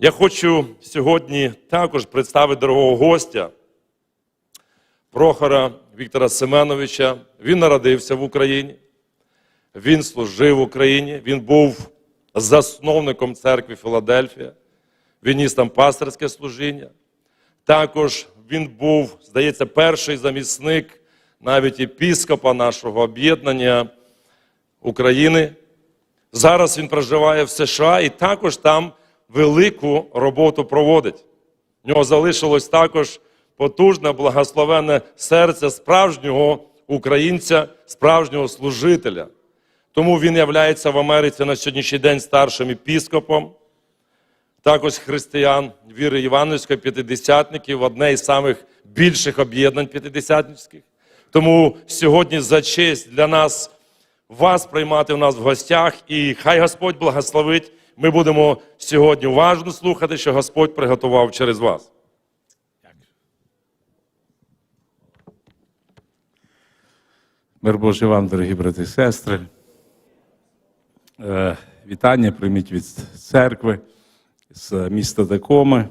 Я хочу сьогодні також представити дорогого гостя Прохора Віктора Семеновича. Він народився в Україні, він служив в Україні, він був засновником церкви Філадельфія, він ніс там пасторське служіння. Також він був, здається, перший замісник навіть епіскопа нашого об'єднання України. Зараз він проживає в США і також там велику роботу проводить. В нього залишилось також потужне, благословенне серце справжнього українця, справжнього служителя. Тому він являється в Америці на сьогоднішній день старшим епіскопом, також християн віри Івановської, п'ятидесятників, одне із самих більших об'єднань п'ятидесятницьких. Тому сьогодні за честь для нас вас приймати у нас в гостях, і хай Господь благословить. Ми будемо сьогодні уважно слухати, що Господь приготував через вас. Мир Божий вам, дорогі брати і сестри. Е, Вітання прийміть від церкви з міста Дакоми.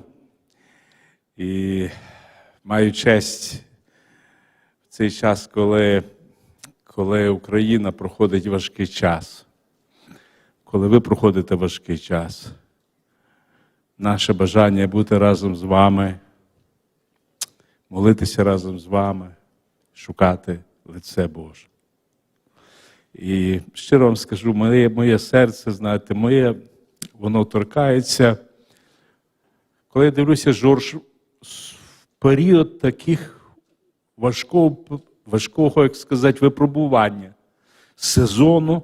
І маю честь в цей час, коли, коли Україна проходить важкий час, коли ви проходите важкий час. Наше бажання бути разом з вами, молитися разом з вами, шукати лице Боже. І щиро вам скажу, моє, моє серце, знаєте, моє, воно торкається. Коли я дивлюся, Жорж, в період таких важкого, важкого, як сказати, випробування сезону,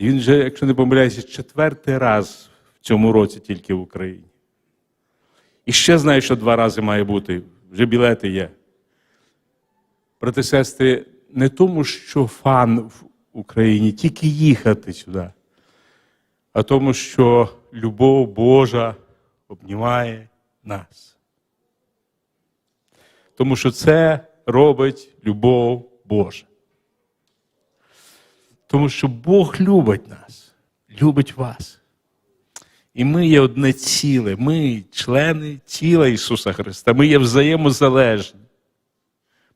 він вже, якщо не помиляюся, четвертий раз в цьому році тільки в Україні. І ще знаю, що два рази має бути, вже білети є. Брати сестри, не тому, що фан в Україні, тільки їхати сюди, а тому, що любов Божа обнімає нас. Тому що це робить любов Божа. Тому що Бог любить нас, любить вас. І ми є одне ціле, ми члени тіла Ісуса Христа, ми є взаємозалежні.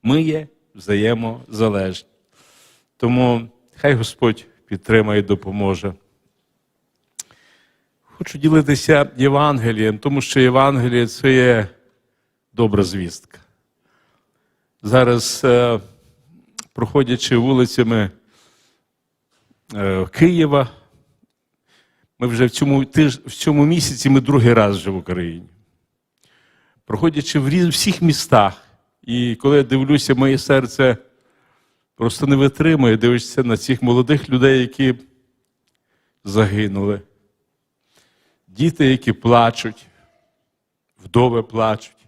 Ми є взаємозалежні. Тому хай Господь підтримає і допоможе. Хочу ділитися Євангелієм, тому що Євангеліє це є добра звістка. Зараз, е, проходячи вулицями Києва, ми вже в цьому, тиж, в цьому місяці ми другий раз вже в Україні. Проходячи в різ- всіх містах, і коли я дивлюся, моє серце просто не витримує, дивишся на цих молодих людей, які загинули. Діти, які плачуть, вдови плачуть.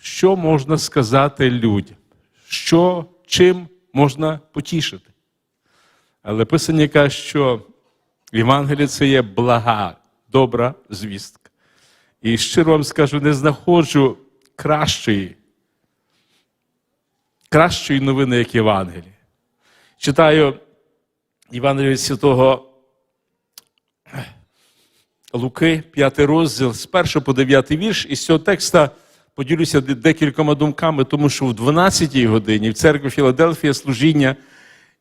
Що можна сказати людям? Що, чим можна потішити? Але Писання каже, що Євангеліє це є блага, добра звістка. І щиро вам скажу, не знаходжу кращої, кращої новини, як Євангеліє. Читаю Євангеліє святого Луки, 5 розділ, з 1 по 9 вірш, і з цього текста поділюся декількома думками, тому що в 12-й годині в церкві Філадельфія служіння,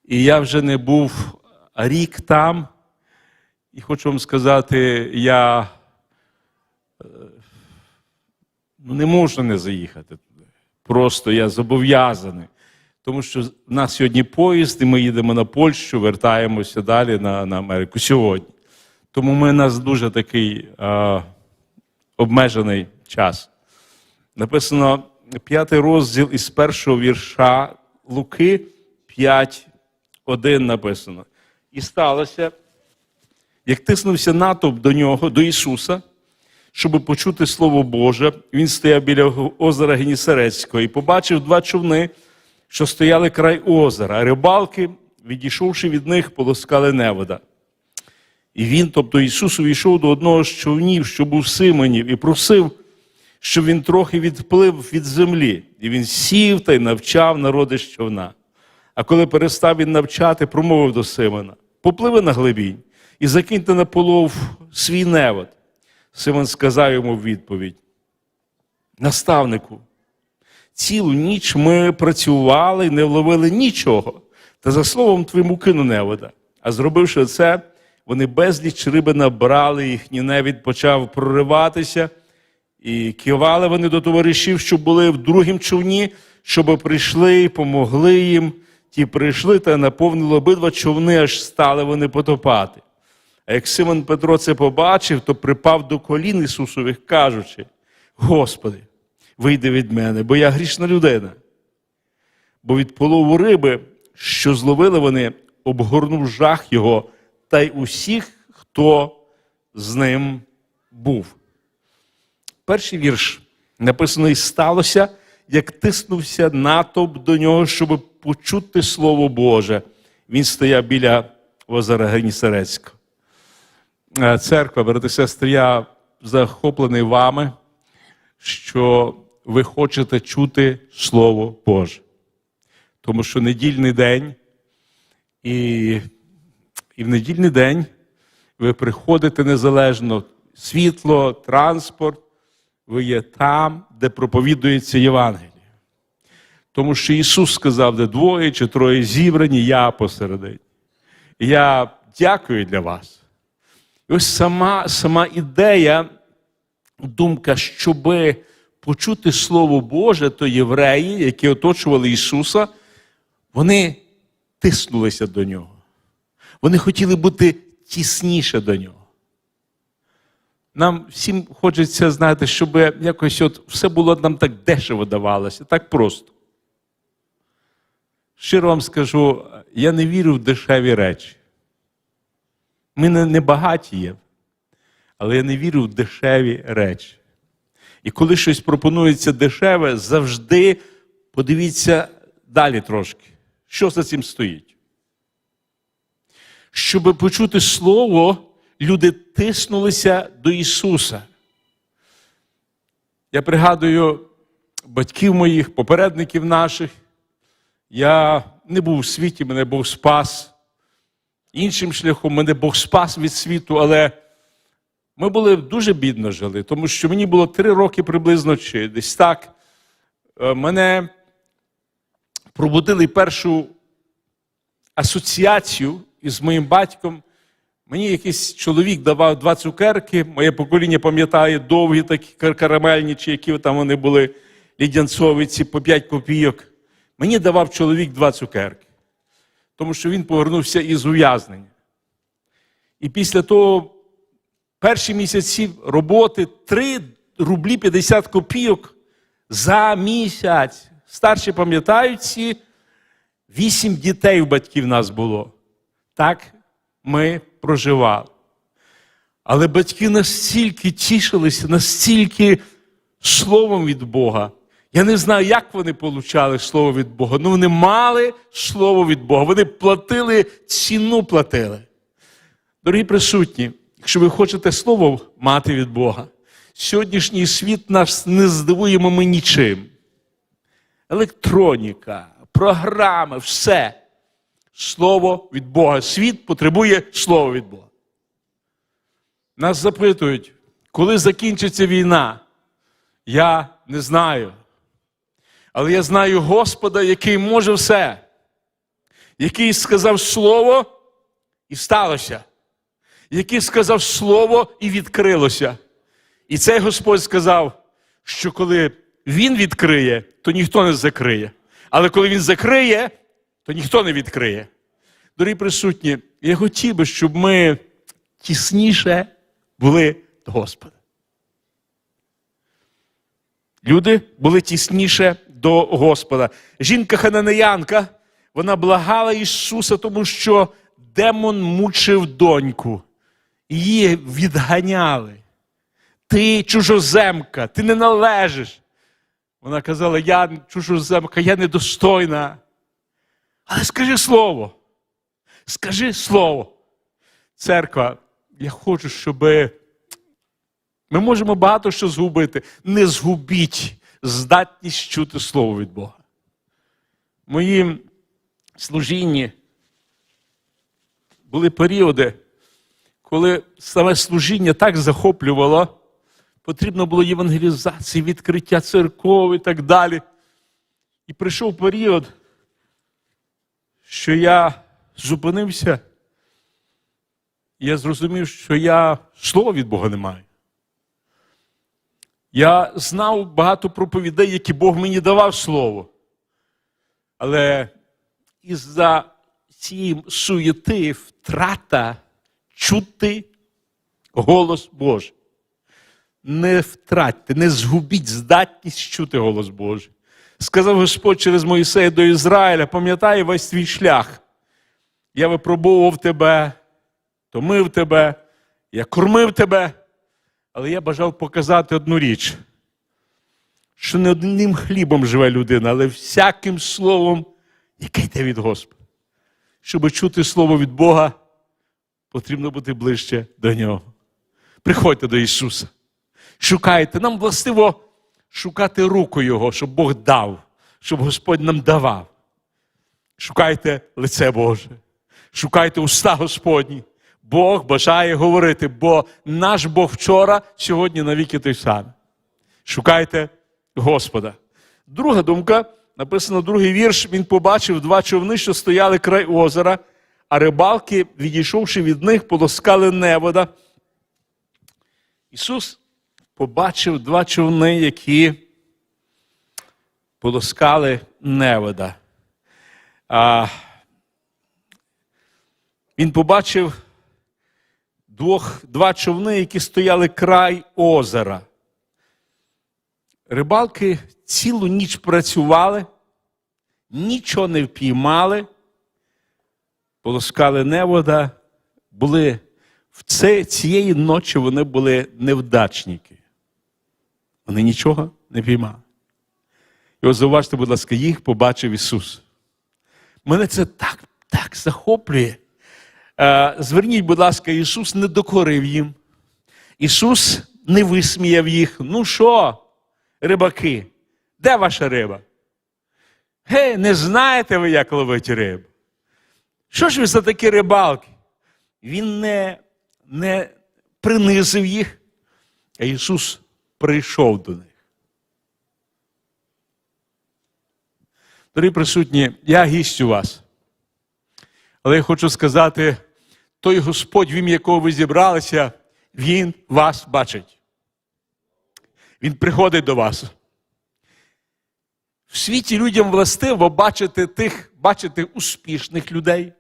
і я вже не був рік там. І хочу вам сказати, я е, ну, не можу не заїхати туди. Просто я зобов'язаний. Тому що в нас сьогодні поїзд, і ми їдемо на Польщу, вертаємося далі на, на Америку сьогодні. Тому ми у нас дуже такий е, обмежений час. Написано п'ятий розділ із першого вірша Луки 5.1 написано. І сталося, як тиснувся натовп до нього, до Ісуса, щоб почути Слово Боже, він стояв біля озера Генісарецького і побачив два човни, що стояли край озера, а рибалки, відійшовши від них, полоскали невода. І він, тобто Ісус, увійшов до одного з човнів, що був Симонів, і просив, щоб він трохи відплив від землі. І він сів та й навчав народи з човна. А коли перестав він навчати, промовив до Симона: попливи на глибінь і закиньте на полов свій невод. Симон сказав йому в відповідь: Наставнику, цілу ніч ми працювали і не вловили нічого, та за словом твоїм кину невода. А зробивши це, вони безліч риби набрали, їхній невід почав прориватися, і кивали вони до товаришів, що були в другім човні, щоб прийшли і помогли їм. Ті прийшли та наповнили обидва човни, аж стали вони потопати. А як Симон Петро це побачив, то припав до колін Ісусових, кажучи: Господи, вийди від мене, бо я грішна людина. Бо від полову риби, що зловили вони, обгорнув жах його та й усіх, хто з ним був. Перший вірш написаний сталося, як тиснувся натовп до нього, щоб почути Слово Боже. Він стояв біля озера Генісарецького. Е, Церква, брати сестри, я захоплений вами, що ви хочете чути Слово Боже. Тому що недільний день, і, і в недільний день ви приходите незалежно світло, транспорт, ви є там, де проповідується Євангеліє. Тому що Ісус сказав, де двоє чи троє зібрані, я посередині. Я дякую для вас. І ось сама, сама ідея, думка, щоб почути Слово Боже, то євреї, які оточували Ісуса, вони тиснулися до нього. Вони хотіли бути тісніше до нього. Нам всім хочеться, знаєте, щоб якось от все було нам так дешево давалося, так просто. Щиро вам скажу, я не вірю в дешеві речі. Ми не, багаті є, але я не вірю в дешеві речі. І коли щось пропонується дешеве, завжди подивіться далі трошки, що за цим стоїть. Щоб почути Слово, люди тиснулися до Ісуса. Я пригадую батьків моїх, попередників наших. Я не був у світі, мене Бог спас. Іншим шляхом мене Бог спас від світу, але ми були дуже бідно жили, тому що мені було три роки приблизно чи десь так. Е, Мене пробудили першу асоціацію із моїм батьком. Мені якийсь чоловік давав два цукерки. Моє покоління пам'ятає довгі такі кар- карамельні, чи які там вони були лідянцові, ці по 5 копійок. Мені давав чоловік два цукерки, тому що він повернувся із ув'язнення. І після того перші місяці роботи 3 рублі 50 копійок за місяць. Старші пам'ятають ці вісім дітей у батьків нас було. Так ми проживали. Але батьки настільки тішилися, настільки словом від Бога. Я не знаю, як вони получали слово від Бога. але вони мали слово від Бога. Вони платили, ціну платили. Дорогі присутні, якщо ви хочете слово мати від Бога, сьогоднішній світ нас не здивуємо ми нічим. Електроніка, програми, все. Слово від Бога. Світ потребує слова від Бога. Нас запитують, коли закінчиться війна? Я не знаю. Але я знаю Господа, який може все, який сказав слово і сталося, який сказав слово і відкрилося. І цей Господь сказав, що коли Він відкриє, то ніхто не закриє. Але коли Він закриє, то ніхто не відкриє. Дорогі присутні, я хотів би, щоб ми тісніше були до Господа. Люди були тісніше до Господа. Жінка Хананеянка, вона благала Ісуса, тому що демон мучив доньку. Її відганяли. Ти чужоземка, ти не належиш. Вона казала, я чужоземка, я недостойна. Але скажи слово. Скажи слово. Церква, я хочу, щоб ми можемо багато що згубити. Не згубіть здатність чути слово від Бога. В моїм служінні були періоди, коли саме служіння так захоплювало, потрібно було євангелізації, відкриття церков і так далі. І прийшов період, що я зупинився, і я зрозумів, що я слова від Бога не маю. Я знав багато проповідей, які Бог мені давав слово. Але із-за цієї суєти втрата чути голос Божий. Не втратьте, не згубіть здатність чути голос Божий. Сказав Господь через Моїсея до Ізраїля, пам'ятай весь твій шлях. Я випробовував тебе, томив тебе, я кормив тебе, але я бажав показати одну річ, що не одним хлібом живе людина, але всяким словом, яке йде від Господа. Щоб чути слово від Бога, потрібно бути ближче до Нього. Приходьте до Ісуса. Шукайте. Нам властиво шукати руку Його, щоб Бог дав, щоб Господь нам давав. Шукайте лице Боже. Шукайте уста Господні. Бог бажає говорити, бо наш Бог вчора, сьогодні навіки той самий. Шукайте Господа. Друга думка, написано другий вірш, він побачив два човни, що стояли край озера, а рибалки, відійшовши від них, полоскали невода. Ісус побачив два човни, які полоскали невода. А, він побачив двох, два човни, які стояли край озера. Рибалки цілу ніч працювали, нічого не впіймали, полоскали невода, були в це, цієї ночі вони були невдачники. Вони нічого не піймали. І от зауважте, будь ласка, їх побачив Ісус. Мене це так, так захоплює. Е, Зверніть, будь ласка, Ісус не докорив їм. Ісус не висміяв їх. Ну що, рибаки, де ваша риба? Гей, не знаєте ви, як ловити рибу? Що ж ви за такі рибалки? Він не, не принизив їх, а Ісус прийшов до них. Дорогі присутні, я гість у вас. Але я хочу сказати, той Господь, в ім'я якого ви зібралися, Він вас бачить. Він приходить до вас. В світі людям властиво бачити тих, бачити успішних людей,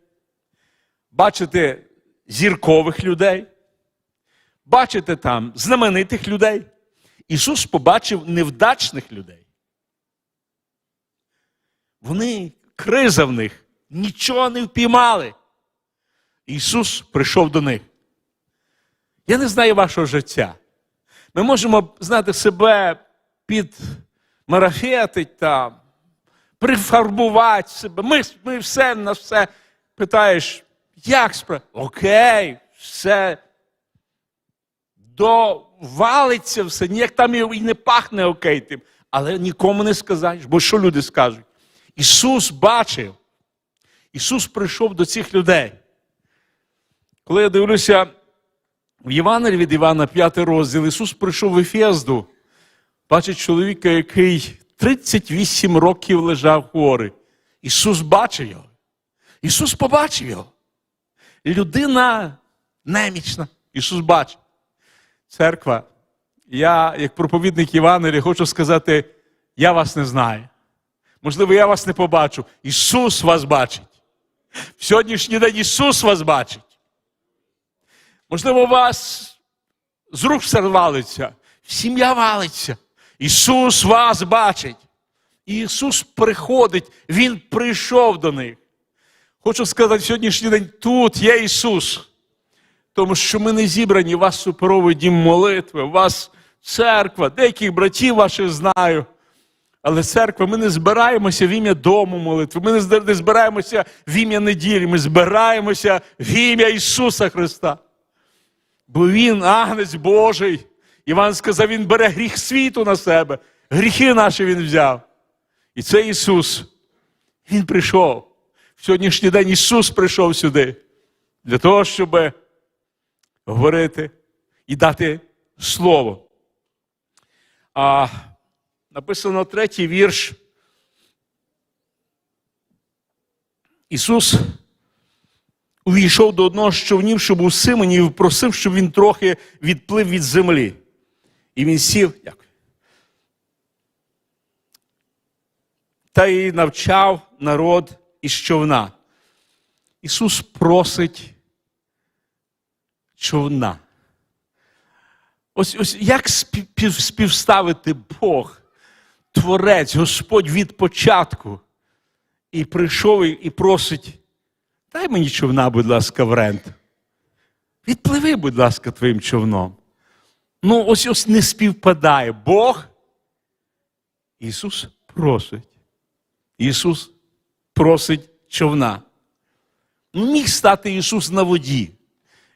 бачити зіркових людей, бачити там знаменитих людей. Ісус побачив невдачних людей. Вони, криза в них, нічого не впіймали. Ісус прийшов до них. Я не знаю вашого життя. Ми можемо знати себе під марафетить там, прифарбувати себе. Ми, ми все на все питаєш, як справа? Окей, все довалиться все, ніяк там і не пахне окей тим. Але нікому не сказаєш, бо що люди скажуть? Ісус бачив. Ісус прийшов до цих людей. Коли я дивлюся в Євангелії від Івана, 5 розділ, Ісус прийшов в Ефезду, бачить чоловіка, який 38 років лежав хворий. Ісус бачив його. Ісус побачив його. Людина немічна. Ісус бачив. Церква, я, як проповідник Євангелія, хочу сказати, я вас не знаю. Можливо, я вас не побачу. Ісус вас бачить. В сьогоднішній день Ісус вас бачить. Можливо, у вас з рук все валиться, сім'я валиться. Ісус вас бачить. Ісус приходить, Він прийшов до них. Хочу сказати, сьогоднішній день тут є Ісус. Тому що ми не зібрані, у вас суперовий дім молитви, у вас церква, деяких братів ваших знаю. Але церква, ми не збираємося в ім'я дому молитви, ми не збираємося в ім'я неділі, ми збираємося в ім'я Ісуса Христа. Бо Він, агнець Божий. Іван сказав, Він бере гріх світу на себе, гріхи наші Він взяв. І це Ісус. Він прийшов. В сьогоднішній день Ісус прийшов сюди для того, щоб говорити і дати Слово. А, написано третій вірш. Ісус увійшов до одного з човнів, що був Симоні, і просив, щоб він трохи відплив від землі. І він сів. Дякую. Та й навчав народ із човна. Ісус просить човна. Ось, ось як спів- співставити Бог, Творець, Господь від початку, і прийшов і просить, дай мені човна, будь ласка, в рент. Відпливи, будь ласка, твоїм човном. Ну, ось ось не співпадає. Бог. Ісус просить. Ісус просить човна. Ну, Міг стати Ісус на воді,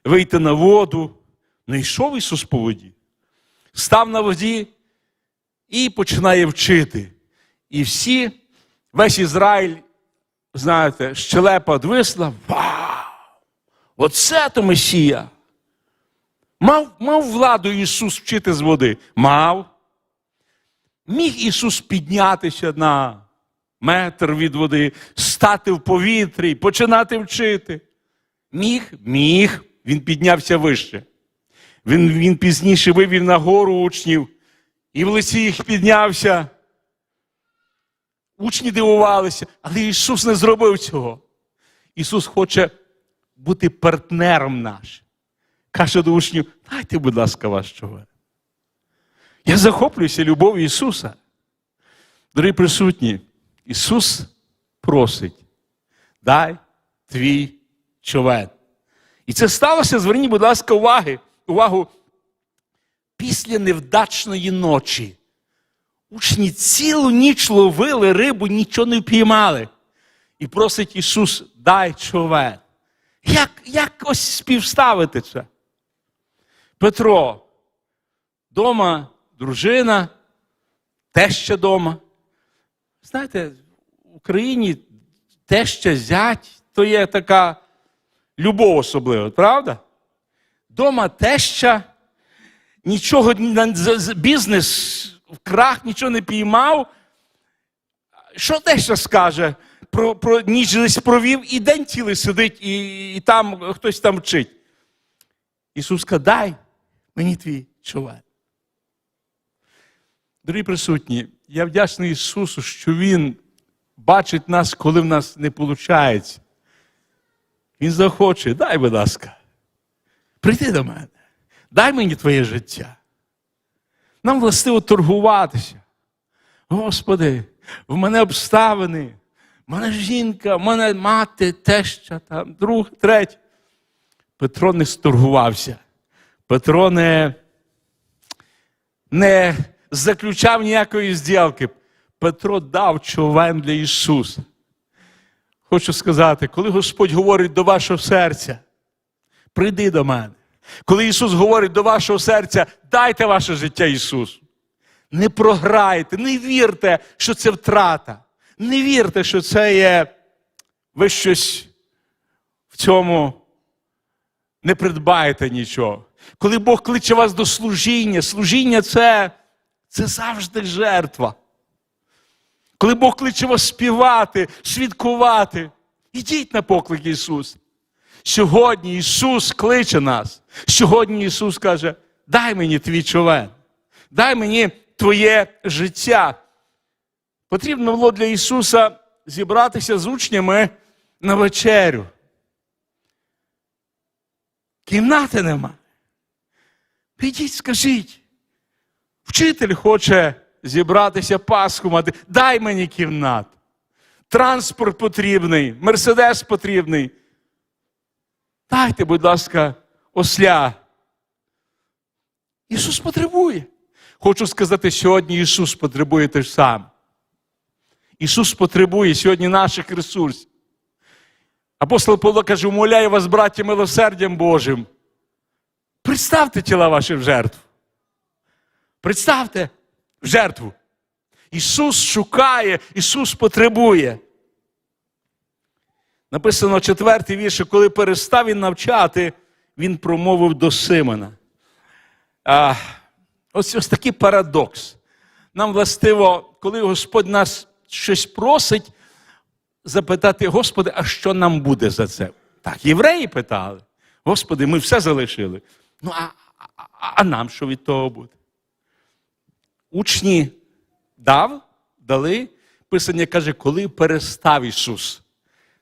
вийти на воду. Не йшов Ісус по воді. Став на воді і починає вчити. І всі, весь Ізраїль, знаєте, щелепа одвисла. Вау! Оце то Месія! Мав, мав владу Ісус вчити з води? Мав. Міг Ісус піднятися на метр від води, стати в повітрі, починати вчити. Міг, міг, він піднявся вище. Він, він пізніше вивів на гору учнів, і в лиці їх піднявся. Учні дивувалися, але Ісус не зробив цього. Ісус хоче бути партнером нашим. Каже до учнів, дайте, будь ласка, ваш човен. Я захоплююся любов'ю Ісуса. Дорогі присутні, Ісус просить, дай твій човен. І це сталося, зверніть, будь ласка, уваги, увагу, після невдачної ночі. Учні цілу ніч ловили рибу, нічого не впіймали. І просить Ісус, дай човен. Як, як ось співставити це? Петро, дома дружина, теща дома. Знаєте, в Україні теща зять то є така любов особлива, правда? Дома теща, нічого бізнес в крах нічого не піймав. Що теща скаже? Про, про ніч десь провів і день цілий сидить, і, і там хтось там вчить. Ісус каже, дай мені твій човен. Дорогі присутні, я вдячний Ісусу, що Він бачить нас, коли в нас не виходить. Він захоче, дай, будь ласка, прийди до мене, дай мені твоє життя. Нам властиво торгуватися. Господи, в мене обставини, в мене жінка, в мене мати, теща, там, друг, третій. Петро не сторгувався. Петро не, не заключав ніякої зділки. Петро дав човен для Ісуса. Хочу сказати, коли Господь говорить до вашого серця, прийди до мене. Коли Ісус говорить до вашого серця, дайте ваше життя Ісусу. Не програйте, не вірте, що це втрата. Не вірте, що це є ви щось в цьому не придбаєте нічого. Коли Бог кличе вас до служіння, служіння це, це завжди жертва. Коли Бог кличе вас співати, свідкувати, ідіть на поклик Ісуса. Сьогодні Ісус кличе нас. Сьогодні Ісус каже: дай мені твій човен, дай мені твоє життя. Потрібно було для Ісуса зібратися з учнями на вечерю. Кімнати нема. Підіть, скажіть. Вчитель хоче зібратися Пасху мати. Дай мені кімнат. Транспорт потрібний, мерседес потрібний. Дайте, будь ласка, осля. Ісус потребує. Хочу сказати, сьогодні Ісус потребує те ж саме. Ісус потребує сьогодні наших ресурсів. Апостол Павло каже, умоляю вас, браті, милосердям Божим. Представте тіла ваші в жертву. Представте в жертву. Ісус шукає, Ісус потребує. Написано четвертий вірш, коли перестав він навчати, він промовив до Симона. А, ось, ось такий парадокс. Нам властиво, коли Господь нас щось просить, запитати, Господи, а що нам буде за це? Так, євреї питали. Господи, ми все залишили. Ну, а, а, а нам що від того буде? Учні дав, дали. Писання каже, коли перестав Ісус,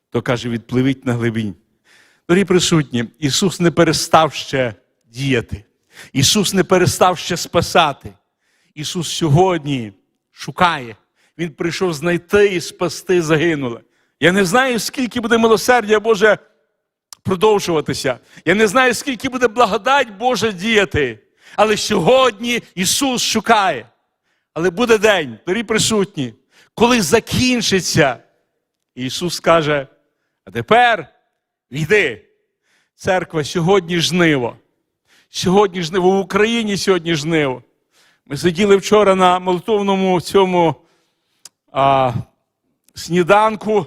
то каже, відпливіть на глибінь. Дорогі присутні, Ісус не перестав ще діяти. Ісус не перестав ще спасати. Ісус сьогодні шукає. Він прийшов знайти і спасти загинуле. Я не знаю, скільки буде милосердя Боже продовжуватися. Я не знаю, скільки буде благодать Божа діяти. Але сьогодні Ісус шукає. Але буде день, дорогі присутні, коли закінчиться. Ісус каже: а тепер йди. Церква сьогодні жниво. Сьогодні жниво в Україні сьогодні жниво. Ми сиділи вчора на молитовному цьому а, сніданку,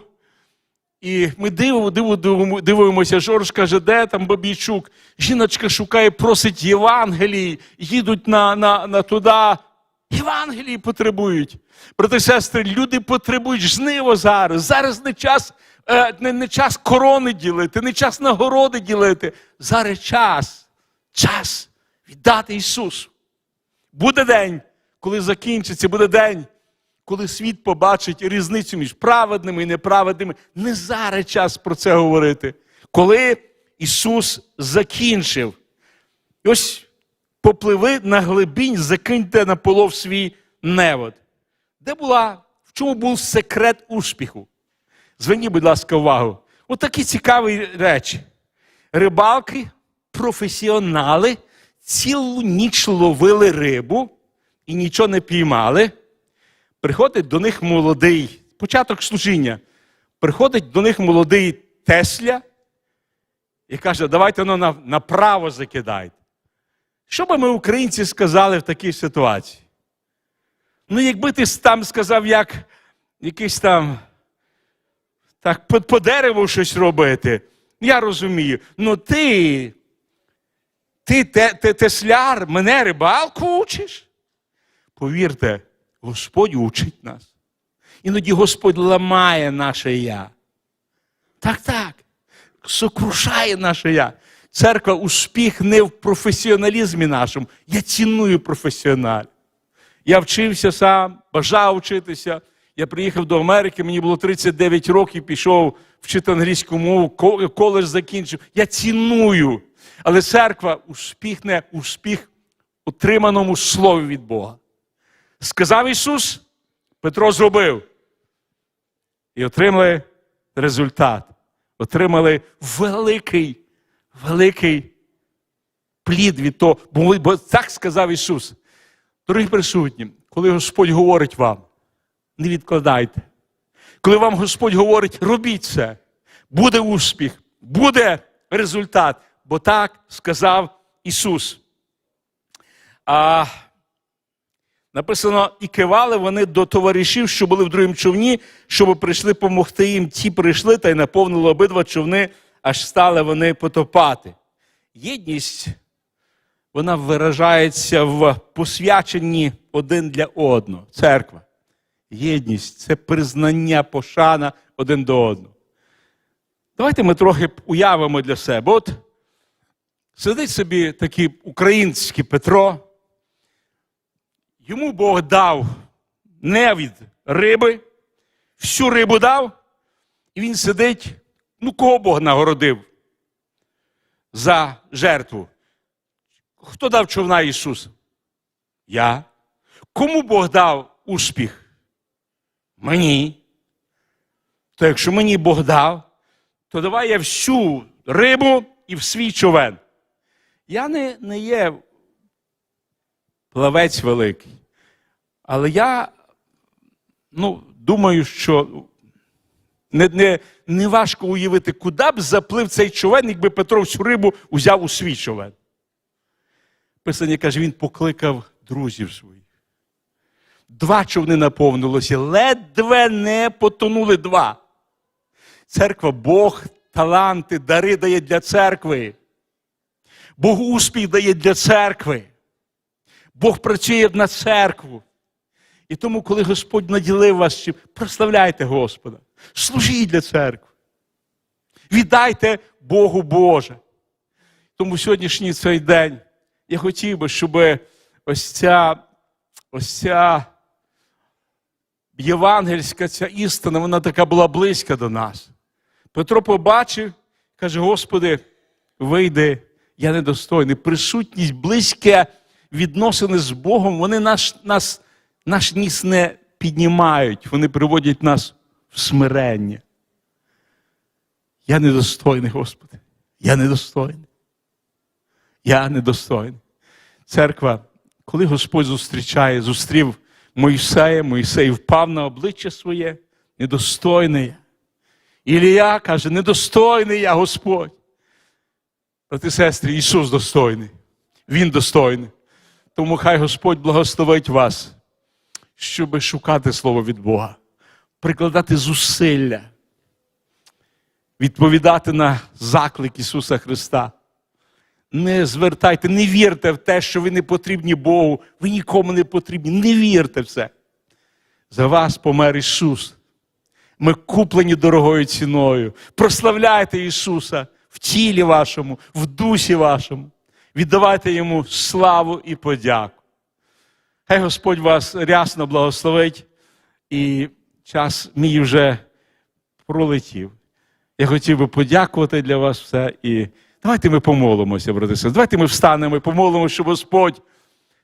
і ми дивуємося, Жорж каже, де там Бабійчук? Жіночка шукає, просить Євангелії, їдуть на, на, на туди. Євангелії потребують. Брати сестри, люди потребують жниво зараз. Зараз не час, не, не час корони ділити, не час нагороди ділити. Зараз час, час віддати Ісусу. Буде день, коли закінчиться, буде день, коли світ побачить різницю між праведними і неправедними. Не зараз час про це говорити. Коли Ісус закінчив. І ось попливи на глибінь, закиньте на полов свій невод. Де була, в чому був секрет успіху? Зверніть, будь ласка, увагу. От такі цікаві речі. Рибалки, професіонали, цілу ніч ловили рибу і нічого не піймали. Приходить до них молодий, початок служіння. Приходить до них молодий Тесля і каже, давайте ну, направо закидайте. Що би ми, українці, сказали в такій ситуації? Ну, якби ти там сказав, як якийсь там так, по, по дереву щось робити, я розумію. Ну ти, ти те, те, тесляр, мене рибалку учиш? Повірте, Господь учить нас. Іноді Господь ламає наше я. Так, так. Сокрушає наше я. Церква успіх не в професіоналізмі нашому. Я ціную професіоналів. Я вчився сам, бажав вчитися. Я приїхав до Америки, мені було 39 років, пішов вчити англійську мову, ко- коледж закінчив. Я ціную. Але церква успіх не успіх отриманому слові від Бога. Сказав Ісус, Петро зробив. І отримали результат. Отримали великий, великий плід від того. Бо так сказав Ісус. Дорогі присутні, коли Господь говорить вам, не відкладайте. Коли вам Господь говорить, робіть це, буде успіх, буде результат, бо так сказав Ісус. А, написано, і кивали вони до товаришів, що були в другому човні, щоб прийшли помогти їм. Ті прийшли та й наповнили обидва човни, аж стали вони потопати. Єдність вона виражається в посвяченні один для одного. Церква. Єдність це признання, пошана один до одного. Давайте ми трохи уявимо для себе. От сидить собі такий український Петро. Йому Бог дав не від риби, всю рибу дав, і він сидить. Ну, кого Бог нагородив за жертву? Хто дав човна Ісусу? Я. Кому Бог дав успіх? Мені. То якщо мені Бог дав, то давай я всю рибу і в свій човен. Я не, не є плавець великий. Але я ну, думаю, що не, не, не важко уявити, куди б заплив цей човен, якби Петро всю рибу узяв у свій човен. Писання каже, він покликав друзів своїх. Два човни наповнилося, ледве не потонули два. Церква, Бог таланти, дари дає для церкви. Бог успіх дає для церкви. Бог працює на церкву. І тому, коли Господь наділив вас, чим, прославляйте Господа, служіть для церкви. Віддайте Богу Боже. Тому сьогоднішній цей день я хотів би, щоб ось ця, ось ця євангельська ця істина, вона така була близька до нас. Петро побачив, каже: Господи, вийди, я недостойний. Присутність, близьке відносини з Богом, вони наш, нас, наш ніс не піднімають, вони приводять нас в смирення. Я недостойний, Господи. Я недостойний. Я недостойний. Церква, коли Господь зустрічає, зустрів Моїсея, Моїсей впав на обличчя своє, недостойний. Ілія каже, недостойний я Господь. Брати сестри, Ісус достойний. Він достойний. Тому хай Господь благословить вас, щоб шукати Слово від Бога, прикладати зусилля, відповідати на заклик Ісуса Христа. Не звертайте, не вірте в те, що ви не потрібні Богу, ви нікому не потрібні. Не вірте в це. За вас помер Ісус. Ми куплені дорогою ціною. Прославляйте Ісуса в тілі вашому, в дусі вашому. Віддавайте Йому славу і подяку. Хай Господь вас рясно благословить, і час мій вже пролетів. Я хотів би подякувати для вас все. І давайте ми помолимося, брати. сестри. Давайте ми встанемо і помолимося, щоб Господь,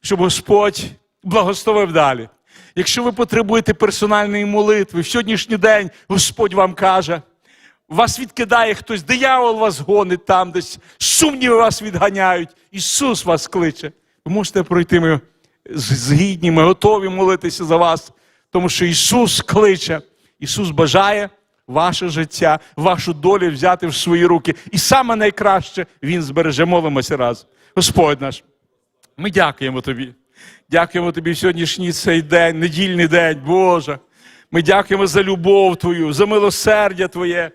щоб Господь благословив далі. Якщо ви потребуєте персональної молитви, в сьогоднішній день Господь вам каже, вас відкидає хтось, диявол вас гонить там десь, сумніви вас відганяють, Ісус вас кличе. Ви можете пройти ми згідні, ми готові молитися за вас, тому що Ісус кличе, Ісус бажає ваше життя, вашу долю взяти в свої руки. І саме найкраще Він збереже. Молимося раз. Господь наш. Ми дякуємо тобі. Дякуємо тобі сьогоднішній цей день, недільний день, Боже. Ми дякуємо за любов Твою, за милосердя Твоє.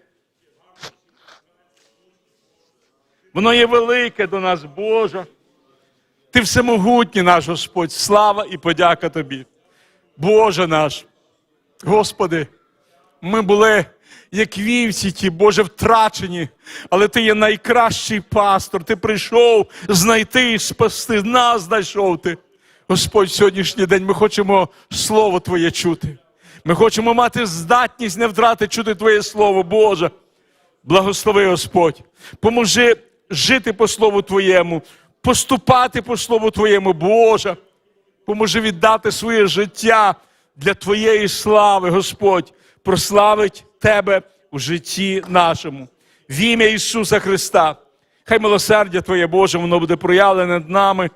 Воно є велике до нас, Боже. Ти всемогутній наш Господь. Слава і подяка Тобі. Боже наш. Господи, ми були як вівці ті, Боже, втрачені, але Ти є найкращий пастор. Ти прийшов знайти і спасти. Нас знайшов ти. Господь, сьогоднішній день ми хочемо Слово Твоє чути. Ми хочемо мати здатність не втрати чути Твоє Слово, Боже. Благослови Господь. Поможи жити по Слову Твоєму, поступати по Слову Твоєму, Боже. Поможи віддати своє життя для Твоєї слави, Господь, прославить Тебе у житті нашому. В ім'я Ісуса Христа. Хай милосердя Твоє Боже, воно буде проявлене над нами.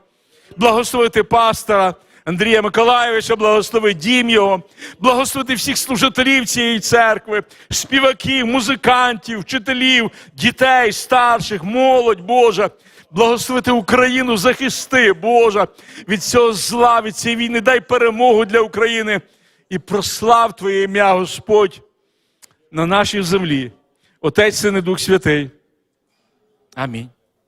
Благословити пастора Андрія Миколайовича, благослови дім його, благословити всіх служителів цієї церкви, співаків, музикантів, вчителів, дітей, старших, молодь, Боже. Благословити Україну, захисти, Боже, від цього зла, від цієї війни, дай перемогу для України і прослав Твоє ім'я, Господь, на нашій землі. Отець Син і Дух Святий. Амінь.